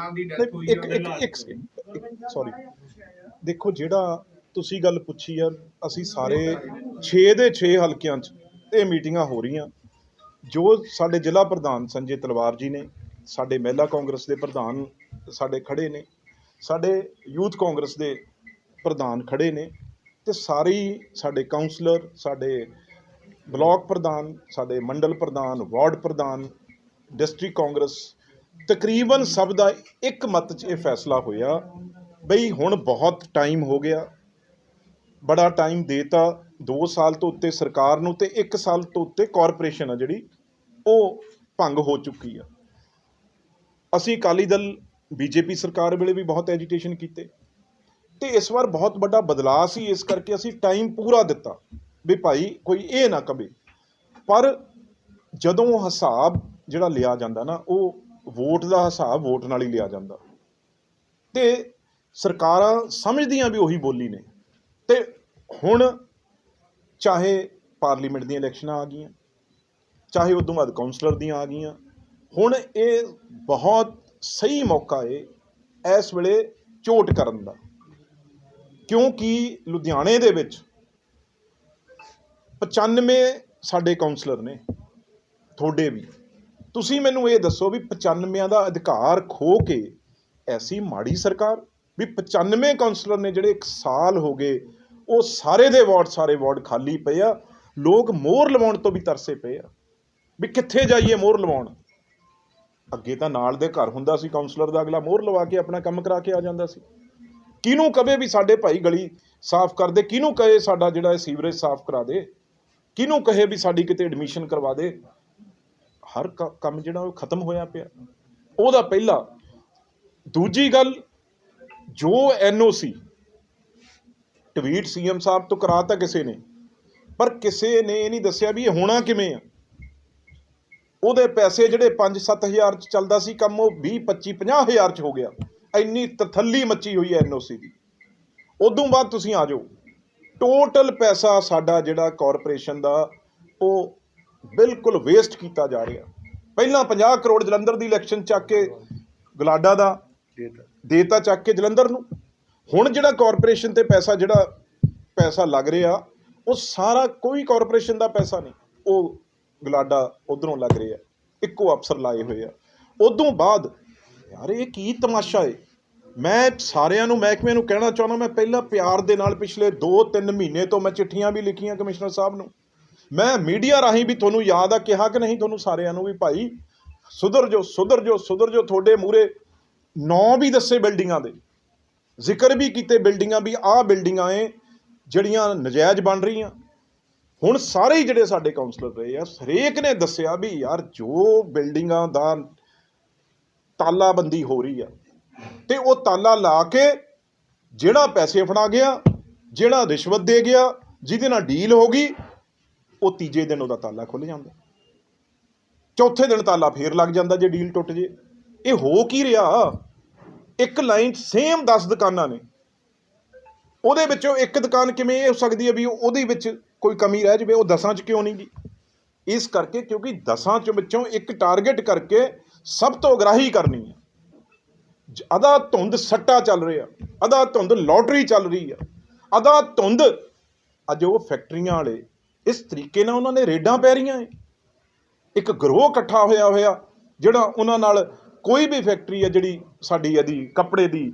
ਨਾਲ ਦੀ ਡੈਥ ਹੋਈ ਇੱਕ ਇੱਕ ਇੱਕ ਸੌਰੀ ਦੇਖੋ ਜਿਹੜਾ ਤੁਸੀਂ ਗੱਲ ਪੁੱਛੀ ਆ ਅਸੀਂ ਸਾਰੇ 6 ਦੇ 6 ਹਲਕਿਆਂ 'ਚ ਇਹ ਮੀਟਿੰਗਾਂ ਹੋ ਰਹੀਆਂ। ਜੋ ਸਾਡੇ ਜ਼ਿਲ੍ਹਾ ਪ੍ਰਧਾਨ ਸੰਜੇ ਤਲਵਾਰ ਜੀ ਨੇ ਸਾਡੇ ਮਹਿਲਾ ਕਾਂਗਰਸ ਦੇ ਪ੍ਰਧਾਨ ਸਾਡੇ ਖੜੇ ਨੇ ਸਾਡੇ ਯੂਥ ਕਾਂਗਰਸ ਦੇ ਪ੍ਰਧਾਨ ਖੜੇ ਨੇ ਤੇ ਸਾਰੇ ਹੀ ਸਾਡੇ ਕਾਉਂਸਲਰ ਸਾਡੇ ਬਲਾਕ ਪ੍ਰਧਾਨ ਸਾਡੇ ਮੰਡਲ ਪ੍ਰਧਾਨ ਵਾਰਡ ਪ੍ਰਧਾਨ ਡਿਸਟ੍ਰਿਕਟ ਕਾਂਗਰਸ ਤਕਰੀਬਨ ਸਭ ਦਾ ਇੱਕ ਮਤ 'ਚ ਇਹ ਫੈਸਲਾ ਹੋਇਆ ਬਈ ਹੁਣ ਬਹੁਤ ਟਾਈਮ ਹੋ ਗਿਆ। ਬੜਾ ਟਾਈਮ ਦੇਤਾ। 2 ਸਾਲ ਤੋਂ ਉੱਤੇ ਸਰਕਾਰ ਨੂੰ ਤੇ 1 ਸਾਲ ਤੋਂ ਉੱਤੇ ਕਾਰਪੋਰੇਸ਼ਨ ਆ ਜਿਹੜੀ, ਉਹ ਭੰਗ ਹੋ ਚੁੱਕੀ ਆ। ਅਸੀਂ ਅਕਾਲੀ ਦਲ, ਬੀਜੇਪੀ ਸਰਕਾਰ ਵੇਲੇ ਵੀ ਬਹੁਤ ਐਜੀਟੇਸ਼ਨ ਕੀਤੇ। ਤੇ ਇਸ ਵਾਰ ਬਹੁਤ ਵੱਡਾ ਬਦਲਾਅ ਸੀ, ਇਸ ਕਰਕੇ ਅਸੀਂ ਟਾਈਮ ਪੂਰਾ ਦਿੱਤਾ ਵੀ ਭਾਈ ਕੋਈ ਇਹ ਨਾ ਕਵੇ। ਪਰ ਜਦੋਂ ਹਿਸਾਬ ਜਿਹੜਾ ਲਿਆ ਜਾਂਦਾ ਨਾ, ਉਹ ਵੋਟ ਦਾ ਹਿਸਾਬ ਵੋਟ ਨਾਲ ਹੀ ਲਿਆ ਜਾਂਦਾ। ਤੇ ਸਰਕਾਰਾਂ ਸਮਝਦੀਆਂ ਵੀ ਉਹੀ ਬੋਲੀ ਨੇ। ਤੇ ਹੁਣ ਚਾਹੇ ਪਾਰਲੀਮੈਂਟ ਦੀਆਂ ਇਲੈਕਸ਼ਨਾਂ ਆ ਗਈਆਂ, ਚਾਹੇ ਉਦੋਂ ਬਾਅਦ ਕਾਉਂਸਲਰ ਦੀਆਂ ਆ ਗਈਆਂ, ਹੁਣ ਇਹ ਬਹੁਤ ਸਹੀ ਮੌਕਾ ਏ ਇਸ ਵੇਲੇ ਝੋਟ ਕਰਨ ਦਾ। ਕਿਉਂਕਿ ਲੁਧਿਆਣੇ ਦੇ ਵਿੱਚ 95 ਸਾਡੇ ਕਾਉਂਸਲਰ ਨੇ, ਤੁਹਾਡੇ ਵੀ। ਤੁਸੀਂ ਮੈਨੂੰ ਇਹ ਦੱਸੋ ਵੀ 95 ਦਾ ਅਧਿਕਾਰ ਖੋ ਕੇ ਐਸੀ ਮਾੜੀ ਸਰਕਾਰ, ਵੀ 95 ਕਾਉਂਸਲਰ ਨੇ ਜਿਹੜੇ 1 ਸਾਲ ਹੋ ਗਏ, ਉਹ ਸਾਰੇ ਦੇ ਵਾਰਡ, ਸਾਰੇ ਵਾਰਡ ਖਾਲੀ ਪਏ ਆ, ਲੋਕ ਮੋਹਰ ਲਵਾਉਣ ਤੋਂ ਵੀ ਤਰਸੇ ਪਏ ਆ। ਵੀ ਕਿੱਥੇ ਜਾਈਏ ਮੋਹਰ ਲਵਾਉਣ? ਅੱਗੇ ਤਾਂ ਨਾਲ ਦੇ ਘਰ ਹੁੰਦਾ ਸੀ ਕਾਉਂਸਲਰ ਦਾ ਅਗਲਾ ਮੋਹਰ ਲਵਾ ਕੇ ਆਪਣਾ ਕੰਮ ਕਰਾ ਕੇ ਆ ਜਾਂਦਾ ਸੀ। ਕਿਹਨੂੰ ਕਵੇ ਵੀ ਸਾਡੇ ਭਾਈ ਗਲੀ ਸਾਫ਼ ਕਰ ਦੇ, ਕਿਹਨੂੰ ਕਹੇ ਸਾਡਾ ਜਿਹੜਾ ਸੀਵਰੇਜ ਸਾਫ਼ ਕਰਾ ਦੇ? ਕਿਹਨੂੰ ਕਹੇ ਵੀ ਸਾਡੀ ਕਿਤੇ ਐਡਮਿਸ਼ਨ ਕਰਵਾ ਦੇ? ਹਰ ਕ- ਕੰਮ ਜਿਹੜਾ ਉਹ ਖਤਮ ਹੋਇਆ ਪਿਆ। ਉਹਦਾ ਪਹਿਲਾ, ਦੂਜੀ ਗੱਲ, ਜੋ ਐਨਓਸੀ ਟਵੀਟ ਸੀਐਮ ਸਾਹਿਬ ਤੋਂ ਕਰਾਤਾ ਕਿਸੇ ਨੇ, ਪਰ ਕਿਸੇ ਨੇ ਇਹ ਨਹੀਂ ਦੱਸਿਆ ਵੀ ਇਹ ਹੋਣਾ ਕਿਵੇਂ ਆ। ਉਹਦੇ ਪੈਸੇ ਜਿਹੜੇ 5-7000 ਚ ਚੱਲਦਾ ਸੀ ਕੰਮ, ਉਹ 20 25 50000 ਚ ਹੋ ਗਿਆ। ਇੰਨੀ ਤਥੱਲੀ ਮੱਚੀ ਹੋਈ ਹੈ ਐਨਓਸੀ ਦੀ। ਉਦੋਂ ਬਾਅਦ ਤੁਸੀਂ ਆ ਜਾਓ। ਟੋਟਲ ਪੈਸਾ ਸਾਡਾ ਜਿਹੜਾ ਕਾਰਪੋਰੇਸ਼ਨ ਦਾ, ਉਹ ਬਿਲਕੁਲ ਵੇਸਟ ਕੀਤਾ ਜਾ ਰਿਹਾ। ਪਹਿਲਾਂ 50 ਕਰੋੜ ਜਲੰਧਰ ਦੀ ਇਲੈਕਸ਼ਨ ਚੱਕ ਕੇ ਗਲਾਡਾ ਦਾ, ਦੇਤਾ ਚੱਕ ਕੇ ਜਲੰਧਰ ਨੂੰ। ਹੁਣ ਜਿਹੜਾ ਕਾਰਪੋਰੇਸ਼ਨ ਤੇ ਪੈਸਾ, ਜਿਹੜਾ ਪੈਸਾ ਲੱਗ ਰਿਹਾ, ਉਹ ਸਾਰਾ ਕੋਈ ਕਾਰਪੋਰੇਸ਼ਨ ਦਾ ਪੈਸਾ ਨਹੀਂ। ਉਹ ਗਲਾਡਾ ਉਧਰੋਂ ਲੱਗ ਰਿਹਾ। ਇੱਕੋ ਅਫਸਰ ਲਾਏ ਹੋਏ ਆ। ਉਦੋਂ ਬਾਅਦ ਯਾਰ ਇਹ ਕੀ ਤਮਾਸ਼ਾ ਏ। ਮੈਂ ਸਾਰਿਆਂ ਨੂੰ ਮਹਿਕਮੇ ਨੂੰ ਕਹਿਣਾ ਚਾਹੁੰਦਾ, ਮੈਂ ਪਹਿਲਾਂ ਪਿਆਰ ਦੇ ਨਾਲ ਪਿਛਲੇ 2-3 ਮਹੀਨੇ ਤੋਂ ਮੈਂ ਚਿੱਠੀਆਂ ਵੀ ਲਿਖੀਆਂ ਕਮਿਸ਼ਨਰ ਸਾਹਿਬ ਨੂੰ। ਮੈਂ ਮੀਡੀਆ ਰਾਹੀਂ ਵੀ ਤੁਹਾਨੂੰ ਯਾਦ ਆ, ਕਿਹਾ ਕਿ ਨਹੀਂ ਤੁਹਾਨੂੰ ਸਾਰਿਆਂ ਨੂੰ ਵੀ ਭਾਈ? ਸੁਧਰ ਜੋ ਸੁਧਰ ਜੋ ਸੁਧਰ ਜੋ ਤੁਹਾਡੇ ਮੂਰੇ ਨਾਂ ਵੀ ਦੱਸੇ ਬਿਲਡਿੰਗਾਂ ਦੇ। ਜ਼ਿਕਰ ਵੀ ਕੀਤੇ ਬਿਲਡਿੰਗਾਂ ਵੀ, ਆਹ ਬਿਲਡਿੰਗਾਂ ਏ ਜਿਹੜੀਆਂ ਨਜਾਇਜ਼ ਬਣ ਰਹੀਆਂ। ਹੁਣ ਸਾਰੇ ਹੀ ਜਿਹੜੇ ਸਾਡੇ ਕਾਉਂਸਲਰ ਰਹੇ ਆ, ਹਰੇਕ ਨੇ ਦੱਸਿਆ ਵੀ ਯਾਰ ਜੋ ਬਿਲਡਿੰਗਾਂ ਦਾ ਤਾਲਾਬੰਦੀ ਹੋ ਰਹੀ ਆ, ਤੇ ਉਹ ਤਾਲਾ ਲਾ ਕੇ ਜਿਹੜਾ ਪੈਸੇ ਫੜਾ ਗਿਆ, ਜਿਹੜਾ ਰਿਸ਼ਵਤ ਦੇ ਗਿਆ, ਜਿਹਦੇ ਨਾਲ ਡੀਲ ਹੋ ਗਈ ਉਹ ਤੀਜੇ ਦਿਨ ਉਹਦਾ ਤਾਲਾ ਖੁੱਲ ਜਾਂਦਾ। ਚੌਥੇ ਦਿਨ ਤਾਲਾ ਫੇਰ ਲੱਗ ਜਾਂਦਾ ਜੇ ਡੀਲ ਟੁੱਟ ਜੇ। ਇਹ ਹੋ ਕੀ ਰਿਹਾ? ਇੱਕ ਲਾਈਨ ਸੇਮ 10 ਦੁਕਾਨਾਂ ਨੇ। ਉਹਦੇ ਵਿੱਚੋਂ ਇੱਕ ਦੁਕਾਨ ਕਿਵੇਂ ਇਹ ਹੋ ਸਕਦੀ ਹੈ ਵੀ ਉਹਦੇ ਵਿੱਚ ਕੋਈ ਕਮੀ ਰਹਿ ਜਾਵੇ? ਉਹ ਦਸਾਂ 'ਚ ਕਿਉਂ ਨਹੀਂ ਗਈ? ਇਸ ਕਰਕੇ ਕਿਉਂਕਿ ਦਸਾਂ 'ਚ ਵਿੱਚੋਂ ਇੱਕ ਟਾਰਗੇਟ ਕਰਕੇ ਸਭ ਤੋਂ ਅਗਰਾਹੀ ਕਰਨੀ ਹੈ। ਜ- ਅਦਾ ਧੁੰਦ ਸੱਟਾ ਚੱਲ ਰਿਹਾ ਅਦਾ ਧੁੰਦ ਲੋਟਰੀ ਚੱਲ ਰਹੀ ਆ ਅਦਾ ਧੁੰਦ, ਅੱਜ ਉਹ ਫੈਕਟਰੀਆਂ ਵਾਲੇ ਇਸ ਤਰੀਕੇ ਨਾਲ ਉਹਨਾਂ ਨੇ ਰੇਡਾਂ ਪੈ ਰਹੀਆਂ ਏ। ਇੱਕ ਗਰੋਹ ਇਕੱਠਾ ਹੋਇਆ ਹੋਇਆ ਜਿਹੜਾ ਉਹਨਾਂ ਨਾਲ ਕੋਈ ਵੀ ਫੈਕਟਰੀ ਹੈ ਜਿਹੜੀ ਸਾਡੀ ਇਹਦੀ ਕੱਪੜੇ ਦੀ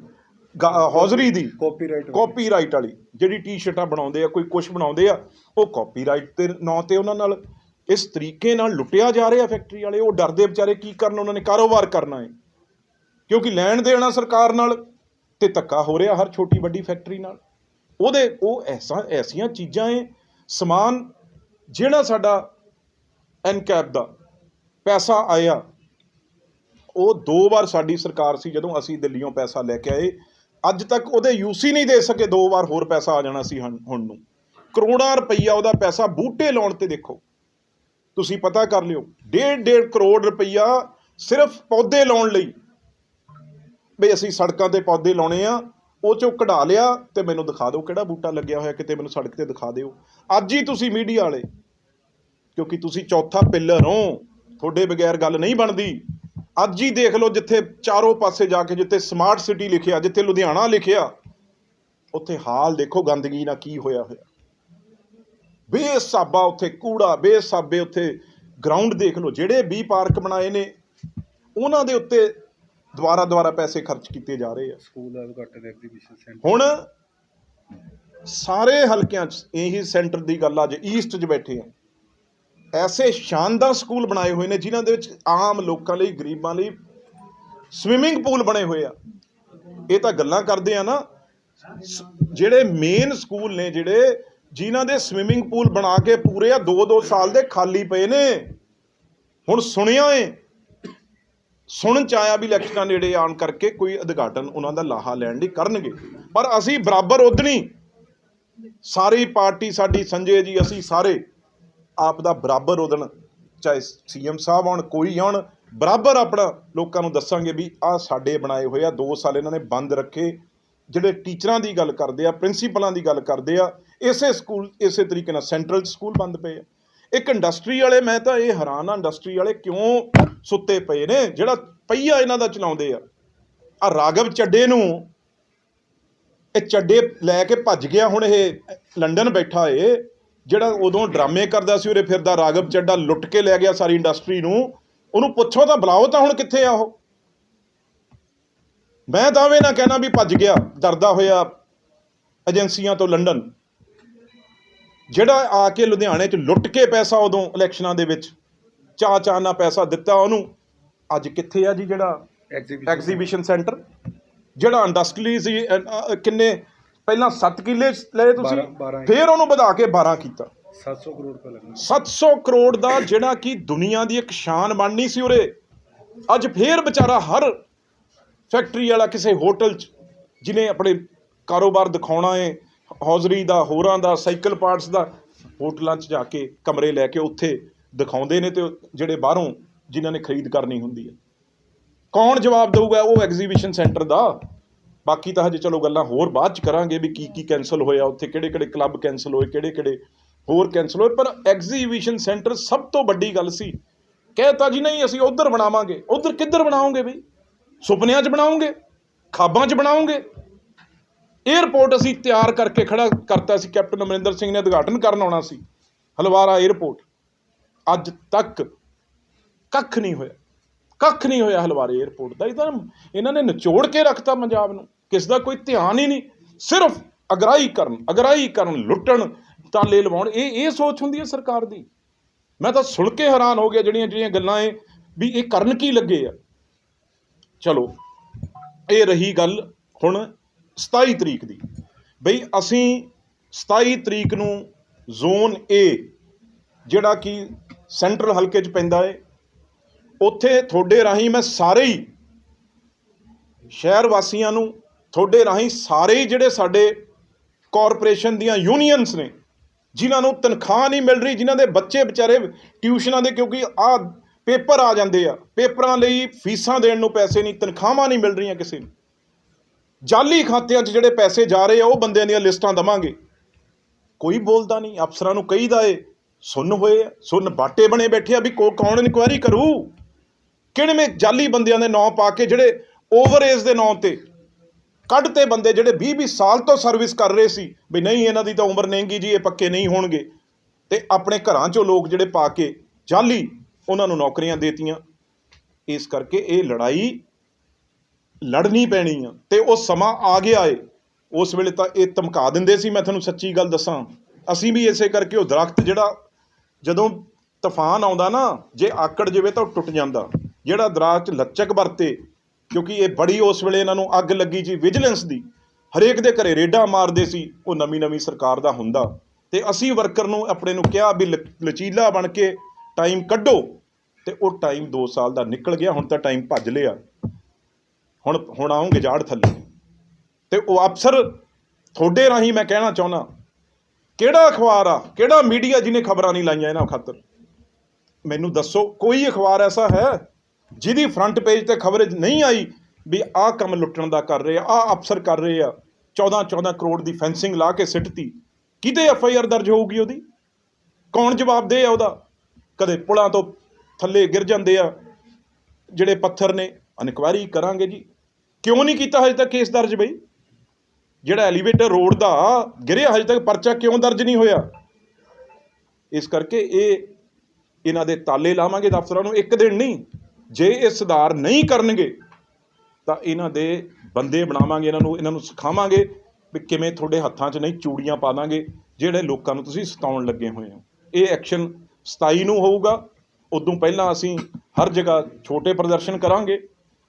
ਹੌਜ਼ਰੀ ਦੀ ਕਾਪੀਰਾਈਟ ਕਾਪੀਰਾਈਟ ਵਾਲੀ ਜਿਹੜੀ ਟੀ-ਸ਼ਰਟਾਂ ਬਣਾਉਂਦੇ ਆ ਕੋਈ ਕੁਝ ਬਣਾਉਂਦੇ ਆ ਉਹ ਕਾਪੀਰਾਈਟ ਦੇ ਨਾਂ ਤੇ ਉਹਨਾਂ ਨਾਲ ਇਸ ਤਰੀਕੇ ਨਾਲ ਲੁੱਟਿਆ ਜਾ ਰਿਹਾ ਫੈਕਟਰੀ ਵਾਲੇ ਉਹ ਡਰਦੇ ਵਿਚਾਰੇ ਕੀ ਕਰਨ ਉਹਨਾਂ ਨੇ ਕਾਰੋਬਾਰ ਕਰਨਾ ਹੈ ਕਿਉਂਕਿ ਲੈਣ ਦੇਣਾ ਸਰਕਾਰ ਨਾਲ ਤੇ ਧੱਕਾ ਹੋ ਰਿਹਾ ਹਰ ਛੋਟੀ ਵੱਡੀ ਫੈਕਟਰੀ ਨਾਲ। ਉਹਦੇ ਉਹ ਐਸਾ ਐਸੀਆਂ ਚੀਜ਼ਾਂ ਏ ਸਮਾਨ ਜਿਹੜਾ ਸਾਡਾ ਐਨਕੈਪ ਦਾ ਪੈਸਾ ਆਇਆ, ਉਹ ਦੋ ਵਾਰ ਸਾਡੀ ਸਰਕਾਰ ਸੀ ਜਦੋਂ ਅਸੀਂ ਦਿੱਲੀੋਂ ਪੈਸਾ ਲੈ ਕੇ ਆਏ। ਅੱਜ ਤੱਕ ਉਹਦੇ ਯੂਸੀ ਨਹੀਂ ਦੇ ਸਕੇ, ਦੋ ਵਾਰ ਹੋਰ ਪੈਸਾ ਆ ਜਾਣਾ ਸੀ ਹੁਣ ਹੁਣ ਨੂੰ। ਕਰੋੜਾਂ ਰੁਪਈਆ ਉਹਦਾ ਪੈਸਾ ਬੂਟੇ ਲਾਉਣ ਤੇ ਦੇਖੋ। ਤੁਸੀਂ ਪਤਾ ਕਰ ਲਿਓ, ਡੇਢ ਡੇਢ ਕਰੋੜ ਰੁਪਈਆ ਸਿਰਫ ਪੌਦੇ ਲਾਉਣ ਲਈ। ਵੀ ਅਸੀਂ ਸੜਕਾਂ ਤੇ ਪੌਦੇ ਲਾਉਣੇ ਆ ਉਹ ਚੋਂ ਕਢਾ ਲਿਆ ਤੇ ਮੈਨੂੰ ਦਿਖਾ ਦਿਓ ਕਿਹੜਾ ਬੂਟਾ ਲੱਗਿਆ ਹੋਇਆ, ਕਿਤੇ ਮੈਨੂੰ ਸੜਕ ਤੇ ਦਿਖਾ ਦਿਓ। ਅੱਜ ਹੀ ਤੁਸੀਂ ਮੀਡੀਆ ਵਾਲੇ, ਕਿਉਂਕਿ ਤੁਸੀਂ ਚੌਥਾ ਪਿੱਲਰ ਹੋ, ਤੁਹਾਡੇ ਬਗੈਰ ਗੱਲ ਨਹੀਂ ਬਣਦੀ। ਅੱਜ ਹੀ ਦੇਖ ਲਓ ਜਿੱਥੇ ਚਾਰੋਂ ਪਾਸੇ ਜਾ ਕੇ ਜਿੱਥੇ ਸਮਾਰਟ ਸਿਟੀ ਲਿਖਿਆ, ਜਿੱਥੇ ਲੁਧਿਆਣਾ ਲਿਖਿਆ, ਉੱਥੇ ਹਾਲ ਦੇਖੋ ਗੰਦਗੀ ਨਾਲ ਕੀ ਹੋਇਆ ਹੋਇਆ। ਬੇਸਾਬਾ ਉੱਥੇ ਕੂੜਾ, ਬੇਸਾਬੇ ਉੱਥੇ ਗਰਾਊਂਡ ਦੇਖ ਲਓ, ਜਿਹੜੇ ਵੀ ਪਾਰਕ ਬਣਾਏ ਨੇ, ਉਹਨਾਂ ਦੇ ਉੱਤੇ ਦੁਬਾਰਾ ਦੁਬਾਰਾ ਪੈਸੇ ਖਰਚ ਕੀਤੇ ਜਾ ਰਹੇ ਆ। ਸਕੂਲ ਦਾ ਉਦਘਾਟਨ ਐਗਜ਼ੀਬਿਸ਼ਨ ਸੈਂਟਰ ਹੁਣ ਸਾਰੇ ਹਲਕਿਆਂ 'ਚ ਇਹੀ ਸੈਂਟਰ ਦੀ ਗੱਲ ਅੱਜ ਈਸਟ 'ਚ ਬੈਠੇ ਆ। ਐਸੇ ਸ਼ਾਨਦਾਰ ਸਕੂਲ ਬਣਾਏ ਹੋਏ ਨੇ ਜਿਨ੍ਹਾਂ ਦੇ ਵਿੱਚ ਆਮ ਲੋਕਾਂ ਲਈ ਗਰੀਬਾਂ ਲਈ ਸਵਿਮਿੰਗ ਪੂਲ ਬਣੇ ਹੋਏ ਆ। ਇਹ ਤਾਂ ਗੱਲਾਂ ਕਰਦੇ ਆ ਨਾ ਜਿਹੜੇ ਮੇਨ ਸਕੂਲ ਨੇ ਜਿਹੜੇ ਜਿਨ੍ਹਾਂ ਦੇ ਸਵਿਮਿੰਗ ਪੂਲ ਬਣਾ ਕੇ ਪੂਰੇ ਆ 2-2 ਸਾਲ ਦੇ ਖਾਲੀ ਪਏ ਨੇ। ਹੁਣ ਸੁਣਿਆ ਏ ਸੁਣਨ ਚ ਆਇਆ ਵੀ ਇਲੈਕਸ਼ਨਾਂ ਨੇੜੇ ਆਉਣ ਕਰਕੇ ਕੋਈ ਉਦਘਾਟਨ ਉਹਨਾਂ ਦਾ ਲਾਹਾ ਲੈਣ ਲਈ ਕਰਨਗੇ। ਪਰ ਅਸੀਂ ਬਰਾਬਰ ਉਦਣੀ ਸਾਰੀ ਪਾਰਟੀ ਸਾਡੀ ਸੰਜੇ ਜੀ, ਅਸੀਂ ਸਾਰੇ ਆਪ ਦਾ ਬਰਾਬਰ ਉਦਣ, ਚਾਹੇ ਸੀਐਮ ਸਾਹਿਬ ਆਉਣ, ਕੋਈ ਆਉਣ, ਬਰਾਬਰ ਆਪਣਾ ਲੋਕਾਂ ਨੂੰ ਦੱਸਾਂਗੇ ਵੀ ਆਹ ਸਾਡੇ ਬਣਾਏ ਹੋਏ ਆ 2 ਸਾਲ ਇਹਨਾਂ ਨੇ ਬੰਦ ਰੱਖੇ, ਜਿਹੜੇ ਟੀਚਰਾਂ ਦੀ ਗੱਲ ਕਰਦੇ ਆ, ਪ੍ਰਿੰਸੀਪਲਾਂ ਦੀ ਗੱਲ ਕਰਦੇ ਆ, ਇਸੇ ਸਕੂਲ, ਇਸੇ ਤਰੀਕੇ ਨਾਲ ਸੈਂਟਰਲ ਸਕੂਲ ਬੰਦ ਪਏ ਆ। ਇੱਕ ਇੰਡਸਟਰੀ ਵਾਲੇ, ਮੈਂ ਤਾਂ ਇਹ ਹੈਰਾਨ ਆ, ਇੰਡਸਟਰੀ ਵਾਲੇ ਕਿਉਂ ਸੁੱਤੇ ਪਏ ਨੇ, ਜਿਹੜਾ ਪਈਆ ਇਹਨਾਂ ਦਾ ਚਲਾਉਂਦੇ ਆ। ਆ ਰਾਗਵ ਚੱਡੇ ਨੂੰ, ਇਹ ਚੱਡੇ ਲੈ ਕੇ ਭੱਜ ਗਿਆ ਹੁਣ ਇਹ ਲੰਡਨ ਬੈਠਾ ਏ, ਜਿਹੜਾ ਉਦੋਂ ਡਰਾਮੇ ਕਰਦਾ ਸੀ, ਉਰੇ ਫਿਰਦਾ ਰਾਗਵ ਚੱਡਾ ਲੁੱਟ ਕੇ ਲੈ ਗਿਆ ਸਾਰੀ ਇੰਡਸਟਰੀ ਨੂੰ। ਉਹਨੂੰ ਪੁੱਛੋ ਤਾਂ ਬੁਲਾਓ ਤਾਂ ਹੁਣ ਕਿੱਥੇ ਆ ਉਹ। ਮੈਂ ਦਾਅਵੇ ਨਾ ਕਹਿਣਾ ਵੀ ਭੱਜ ਗਿਆ, ਡਰਦਾ ਹੋਇਆ ਏਜੰਸੀਆਂ ਤੋਂ ਲੰਡਨ। ਜਿਹੜਾ ਆ ਕੇ ਲੁਧਿਆਣੇ 'ਚ ਲੁੱਟ ਕੇ ਪੈਸਾ ਉਦੋਂ ਇਲੈਕਸ਼ਨਾਂ ਦੇ ਵਿੱਚ। ਚਾ ਚਾ ਨਾ ਪੈਸਾ ਦਿੱਤਾ ਉਹਨੂੰ। ਅੱਜ ਕਿੱਥੇ ਆ ਜੀ ਜਿਹੜਾ ਐਗਜ਼ੀਬਿਸ਼ਨ ਸੈਂਟਰ ਜਿਹੜਾ ਇੰਡਸਟਰੀ ਸੀ ਕਿੰਨੇ ਪਹਿਲਾਂ 7 ਕਿੱਲੇ ਲਏ ਤੁਸੀਂ। ਫਿਰ ਉਹਨੂੰ ਵਧਾ ਕੇ 12 ਕੀਤਾ। 700 ਕਰੋੜ ਰੁਪਏ ਲੱਗਣਾ। 700 ਕਰੋੜ ਦਾ ਜਿਹੜਾ ਕਿ ਦੁਨੀਆ ਦੀ ਇੱਕ ਸ਼ਾਨ ਬਣਨੀ ਸੀ ਉਰੇ। ਅੱਜ ਫੇਰ ਵਿਚਾਰਾ ਹਰ ਫੈਕਟਰੀ ਵਾਲਾ ਕਿਸੇ ਹੋਟਲ 'ਚ ਜਿਹਨੇ ਆਪਣੇ ਕਾਰੋਬਾਰ ਦਿਖਾਉਣਾ ਹੈ ਹੌਜ਼ਰੀ ਦਾ ਹੋਰਾਂ ਦਾ ਸਾਈਕਲ ਪਾਰਟਸ ਦਾ ਹੋਟਲਾਂ 'ਚ ਜਾ ਕੇ ਕਮਰੇ ਲੈ ਕੇ ਉੱਥੇ ਦਿਖਾਉਂਦੇ ਨੇ ਤੇ ਜਿਹੜੇ ਬਾਹਰੋਂ ਜਿਨ੍ਹਾਂ ਨੇ ਖਰੀਦ ਕਰਨੀ ਹੁੰਦੀ ਹੈ। ਕੌਣ ਜਵਾਬ ਦੇਊਗਾ ਉਹ ਐਗਜ਼ੀਬਿਸ਼ਨ ਸੈਂਟਰ ਦਾ? ਬਾਕੀ ਤਾਂ ਹਜੇ ਚਲੋ ਗੱਲਾਂ ਹੋਰ ਬਾਅਦ ਚ ਕਰਾਂਗੇ ਵੀ ਕੀ ਕੀ ਕੈਨਸਲ ਹੋਇਆ ਉੱਥੇ ਕਿਹੜੇ ਕਿਹੜੇ ਕਲੱਬ ਕੈਨਸਲ ਹੋਏ ਕਿਹੜੇ ਕਿਹੜੇ ਹੋਰ ਕੈਨਸਲ ਹੋਏ, ਪਰ ਐਗਜ਼ੀਬਿਸ਼ਨ ਸੈਂਟਰ ਸਭ ਤੋਂ ਵੱਡੀ ਗੱਲ ਸੀ। ਕਹਿਤਾ ਜੀ, ਨਹੀਂ, ਅਸੀਂ ਉਧਰ ਬਣਾਵਾਂਗੇ। ਉਧਰ ਕਿੱਧਰ ਬਣਾਓਗੇ ਬਈ? ਸੁਪਨਿਆਂ 'ਚ ਬਣਾਉਂਗੇ, ਖਾਬਾਂ 'ਚ ਬਣਾਉਂਗੇ। 에ਅਰਪੋਰਟ ਅਸੀਂ ਤਿਆਰ ਕਰਕੇ ਖੜਾ ਕਰਤਾ ਸੀ, ਕੈਪਟਨ ਅਮਰਿੰਦਰ ਸਿੰਘ ਨੇ ਉਦਘਾਟਨ ਕਰਨ ਆਉਣਾ ਸੀ, ਹਲਵਾਰਾ 에ਅਰਪੋਰਟ ਅੱਜ ਤੱਕ ਕੱਖ ਨਹੀਂ ਹੋਇਆ। ਕੱਖ ਨਹੀਂ ਹੋਇਆ ਹਲਵਾਰੇ 에ਅਰਪੋਰਟ ਦਾ। ਇਹ ਤਾਂ ਇਹਨਾਂ ਨੇ ਨਿਚੋੜ ਕੇ ਰੱਖਤਾ ਪੰਜਾਬ ਨੂੰ। ਕਿਸ ਦਾ ਕੋਈ ਧਿਆਨ ਹੀ ਨਹੀਂ। ਸਿਰਫ ਅਗਰਾਈ ਕਰਨ ਅਗਰਾਈ ਕਰਨ, ਲੁੱਟਣ ਤਾਲੇ ਲਵਾਉਣ। ਇਹ ਇਹ ਸੋਚ ਹੁੰਦੀ ਹੈ ਸਰਕਾਰ ਦੀ। ਮੈਂ ਤਾਂ ਸੁਣ ਕੇ ਹੈਰਾਨ ਹੋ ਗਿਆ ਜਿਹੜੀਆਂ ਜਿਹੜੀਆਂ ਗੱਲਾਂ ਏ ਵੀ ਇਹ ਕਰਨ ਕੀ ਲੱਗੇ ਆ। ਚਲੋ, ਇਹ ਰਹੀ ਗੱਲ ਹੁਣ 27 ਤਰੀਕ ਦੀ। ਬਈ ਅਸੀਂ 27 ਤਰੀਕ ਨੂੰ ਜ਼ੋਨ ਏ ਜਿਹੜਾ ਕਿ ਸੈਂਟਰਲ ਹਲਕੇ 'ਚ ਪੈਂਦਾ ਏ। ਉੱਥੇ ਤੁਹਾਡੇ ਰਾਹੀਂ ਮੈਂ ਸਾਰੇ ਹੀ ਸ਼ਹਿਰ ਵਾਸੀਆਂ ਨੂੰ ਤੁਹਾਡੇ ਰਾਹੀਂ ਸਾਰੇ ਹੀ ਜਿਹੜੇ ਸਾਡੇ ਕਾਰਪੋਰੇਸ਼ਨ ਦੀਆਂ ਯੂਨੀਅਨਸ ਨੇ, ਜਿਨ੍ਹਾਂ ਨੂੰ ਤਨਖਾਹ ਨਹੀਂ ਮਿਲ ਰਹੀ, ਜਿਨ੍ਹਾਂ ਦੇ ਬੱਚੇ ਵਿਚਾਰੇ ਟਿਊਸ਼ਨਾਂ ਦੇ ਕਿਉਂਕਿ ਆ ਪੇਪਰ ਆ ਜਾਂਦੇ ਆ, ਪੇਪਰਾਂ ਲਈ ਫੀਸਾਂ ਦੇਣ ਨੂੰ ਪੈਸੇ ਨਹੀਂ, ਤਨਖਾਹਾਂ ਨਹੀਂ ਮਿਲ ਰਹੀਆਂ ਕਿਸੇ ਨੂੰ। ਜਾਲੀ ਖਾਤਿਆਂ 'ਚ ਜਿਹੜੇ ਪੈਸੇ ਜਾ ਰਹੇ ਆ, ਉਹ ਬੰਦਿਆਂ ਦੀਆਂ ਲਿਸਟਾਂ ਦਵਾਂਗੇ। ਕੋਈ ਬੋਲਦਾ ਨਹੀਂ, ਅਫਸਰਾਂ ਨੂੰ ਕਹੀਦਾ ਏ ਸੁਣ ਹੋਏ ਆ, ਸੁਣ ਬਾਟੇ ਬਣੇ ਬੈਠੇ ਆ ਵੀ ਕੋ ਕੌਣ ਇਨਕੁਆਇਰੀ ਕਰੂ? ਕਿਹੜੇ ਜਾਲੀ ਬੰਦਿਆਂ ਦੇ ਨਾਂ ਪਾ ਕੇ ਜਿਹੜੇ ਓਵਰ ਏਜ ਦੇ ਨਾਂ ਤੇ ਕੱਢਤੇ ਬੰਦੇ ਜਿਹੜੇ 20 20 ਸਾਲ ਤੋਂ ਸਰਵਿਸ ਕਰ ਰਹੇ ਸੀ ਵੀ ਨਹੀਂ ਇਹਨਾਂ ਦੀ ਤਾਂ ਉਮਰ ਨਹੀਂਗੀ ਜੀ ਇਹ ਪੱਕੇ ਨਹੀਂ ਹੋਣਗੇ। ਤੇ ਆਪਣੇ ਘਰਾਂ 'ਚੋਂ ਲੋਕ ਜਿਹੜੇ ਪਾ ਕੇ ਜਾਲੀ ਉਹਨਾਂ ਨੂੰ ਨੌਕਰੀਆਂ ਦੇਤੀਆਂ। ਇਸ ਕਰਕੇ ਇਹ ਲੜਾਈ ਲੜਨੀ ਪੈਣੀ ਆ। ਤੇ ਉਹ ਸਮਾਂ ਆ ਗਿਆ ਏ। ਉਸ ਵੇਲੇ ਤਾਂ ਇਹ ਧਮਕਾ ਦਿੰਦੇ ਸੀ ਮੈਂ ਤੁਹਾਨੂੰ ਸੱਚੀ ਗੱਲ ਦੱਸਾਂ। ਅਸੀਂ ਵੀ ਇਸੇ ਕਰਕੇ ਉਹ ਦਰਖਤ ਜਿਹੜਾ ਜਦੋਂ ਤੂਫਾਨ ਆਉਂਦਾ ਨਾ, ਜੇ ਆਕੜ ਜਾਵੇ ਤਾਂ ਉਹ ਟੁੱਟ ਜਾਂਦਾ। ਜਿਹੜਾ ਦਰਖਤ ਲੱਚਕ ਵਰਤੇ, ਕਿਉਂਕਿ ਇਹ ਬੜੀ ਉਸ ਵੇਲੇ ਇਹਨਾਂ ਨੂੰ ਅੱਗ ਲੱਗੀ ਜੀ ਵਿਜੀਲੈਂਸ ਦੀ। ਹਰੇਕ ਦੇ ਘਰੇ ਰੇਡਾ ਮਾਰਦੇ ਸੀ, ਉਹ ਨਵੀਂ ਨਵੀਂ ਸਰਕਾਰ ਦਾ ਹੁੰਦਾ। ਤੇ ਅਸੀਂ ਵਰਕਰ ਨੂੰ ਆਪਣੇ ਨੂੰ ਕਿਹਾ ਵੀ ਲਚੀਲਾ ਬਣ ਕੇ ਟਾਈਮ ਕੱਢੋ। ਤੇ ਉਹ ਟਾਈਮ 2 ਸਾਲ ਦਾ ਨਿਕਲ ਗਿਆ, ਹੁਣ ਤਾਂ ਟਾਈਮ ਭੱਜ ਲਿਆ। ਹੁਣ ਹੁਣ ਆਉਂਗੇ ਜਾੜ ਥੱਲੇ। ਤੇ ਉਹ ਅਫਸਰ ਤੁਹਾਡੇ ਰਾਹੀਂ ਮੈਂ ਕਹਿਣਾ ਚਾਹੁੰਦਾ ਕਿਹੜਾ ਅਖਬਾਰ ਆ? ਕਿਹੜਾ ਮੀਡੀਆ ਜਿਹਨੇ ਖਬਰਾਂ ਨਹੀਂ ਲਾਈਆਂ ਇਹਨਾਂ ਖਾਤਰ? ਮੈਨੂੰ ਦੱਸੋ, ਕੋਈ ਅਖਬਾਰ ਐਸਾ ਹੈ ਜਿਹਦੀ ਫਰੰਟ ਪੇਜ ਤੇ ਖਬਰ ਨਹੀਂ ਆਈ ਵੀ ਆਹ ਕੰਮ ਲੁੱਟਣ ਦਾ ਕਰ ਰਹੇ ਆ, ਆਹ ਅਫਸਰ ਕਰ ਰਹੇ ਆ 14 14 ਕਰੋੜ ਦੀ ਫੈਂਸਿੰਗ ਲਾ ਕੇ ਸਿੱਟਤੀ। ਕਿਤੇ ਐਫ ਆਈ ਆਰ ਦਰਜ ਹੋਊਗੀ ਉਹਦੀ? ਕੌਣ ਜਵਾਬਦੇਹ ਆ ਉਹਦਾ? ਕਦੇ ਪੁਲਾਂ ਤੋਂ ਥੱਲੇ ਗਿਰ ਜਾਂਦੇ ਆ ਜਿਹੜੇ ਪੱਥਰ ਨੇ? ਇਨਕੁਆਇਰੀ ਕਰਾਂਗੇ ਜੀ। ਕਿਉਂ ਨਹੀਂ ਕੀਤਾ ਹਜੇ ਤੱਕ ਕੇਸ ਦਰਜ ਬਈ? ਜਿਹੜਾ ਐਲੀਵੇਟਰ ਰੋਡ ਦਾ ਗਿਰਿਆ ਹਜੇ ਤੱਕ ਪਰਚਾ ਕਿਉਂ ਦਰਜ ਨਹੀਂ ਹੋਇਆ? ਇਸ ਕਰਕੇ ਇਹ ਇਹਨਾਂ ਦੇ ਤਾਲੇ ਲਾਵਾਂਗੇ ਦਫ਼ਤਰਾਂ ਨੂੰ ਇੱਕ ਦਿਨ ਨਹੀਂ। ਜੇ ਇਹ ਸੁਧਾਰ ਨਹੀਂ ਕਰਨਗੇ, ਤਾਂ ਇਹਨਾਂ ਦੇ ਬੰਦੇ ਬਣਾਵਾਂਗੇ, ਇਹਨਾਂ ਨੂੰ ਇਹਨਾਂ ਨੂੰ ਸਿਖਾਵਾਂਗੇ ਵੀ ਕਿਵੇਂ ਤੁਹਾਡੇ ਹੱਥਾਂ 'ਚ ਨਹੀਂ ਚੂੜੀਆਂ ਪਾ ਦਾਂਗੇ, ਜਿਹੜੇ ਲੋਕਾਂ ਨੂੰ ਤੁਸੀਂ ਸਤਾਉਣ ਲੱਗੇ ਹੋਏ ਹੋ। ਇਹ ਐਕਸ਼ਨ 27 ਨੂੰ ਹੋਊਗਾ। ਉਦੋਂ ਪਹਿਲਾਂ ਅਸੀਂ ਹਰ ਜਗ੍ਹਾ ਛੋਟੇ ਪ੍ਰਦਰਸ਼ਨ ਕਰਾਂਗੇ।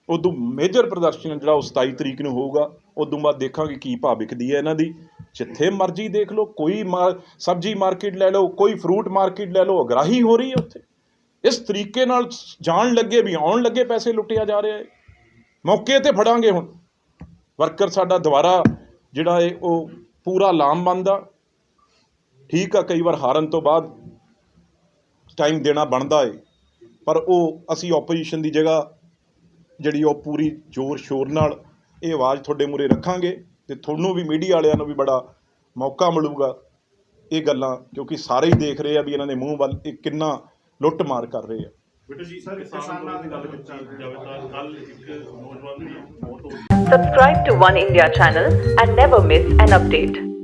ਉਦੋਂ ਮੇਜਰ ਪ੍ਰਦਰਸ਼ਨ ਜਿਹੜਾ ਉਹ 27 ਤਰੀਕ ਨੂੰ ਹੋਊਗਾ। ਉਦੋਂ ਬਾਅਦ ਦੇਖਾਂਗੇ ਕੀ ਭਾਅ ਵਿਕਦੀ ਹੈ ਇਹਨਾਂ ਦੀ। ਜਿੱਥੇ ਮਰਜ਼ੀ ਦੇਖ ਲਓ, ਕੋਈ ਮਾਰ, ਸਬਜ਼ੀ ਮਾਰਕੀਟ ਲੈ ਲਓ, ਕੋਈ ਫਰੂਟ ਮਾਰਕੀਟ ਲੈ ਲਓ, ਅਗਰਾਹੀ ਹੋ ਰਹੀ ਹੈ ਉੱਥੇ। ਇਸ ਤਰੀਕੇ ਨਾਲ ਜਾਣ ਲੱਗੇ ਵੀ, ਆਉਣ ਲੱਗੇ ਪੈਸੇ ਲੁੱਟਿਆ ਜਾ ਰਿਹਾ ਹੈ। ਮੌਕੇ ਤੇ ਫੜਾਂਗੇ ਹੁਣ। ਵਰਕਰ ਸਾਡਾ ਦੁਬਾਰਾ ਜਿਹੜਾ ਹੈ ਉਹ ਪੂਰਾ ਲਾਮਬੰਦ ਆ ਠੀਕ ਆ, ਕਈ ਵਾਰ ਹਾਰਨ ਤੋਂ ਬਾਅਦ ਟਾਈਮ ਦੇਣਾ ਬਣਦਾ ਏ। ਪਰ ਉਹ, ਅਸੀਂ ਆਪੋਜੀਸ਼ਨ ਦੀ ਜਗ੍ਹਾ ਜਿਹੜੀ ਉਹ ਪੂਰੀ ਜ਼ੋਰ ਸ਼ੋਰ ਨਾਲ ਇਹ ਆਵਾਜ਼ ਤੁਹਾਡੇ ਮੂਰੇ ਰੱਖਾਂਗੇ ਤੇ ਤੁਹਾਨੂੰ ਵੀ ਮੀਡੀਆ ਵਾਲਿਆਂ ਨੂੰ ਵੀ ਬੜਾ ਮੌਕਾ ਮਿਲੂਗਾ ਇਹ ਗੱਲਾਂ ਕਿਉਂਕਿ ਸਾਰੇ ਹੀ ਦੇਖ ਰਹੇ ਆ ਵੀ ਇਹਨਾਂ ਦੇ ਮੂੰਹ ਵੱਲ ਇਹ ਕਿੰਨਾ ਲੁੱਟ ਮਾਰ ਕਰ ਰਹੇ ਆ। ਬੇਟਾ ਜੀ ਕਿਸਾਨਾਂ ਦੀ ਗੱਲ ਕੀਤੀ ਜਾਵੇ ਤਾਂ ਕੱਲ ਇੱਕ ਨੌਜਵਾਨ ਦੀ ਮੌਤ ਹੋ ਗਈ। Subscribe to One India channel and never miss an update.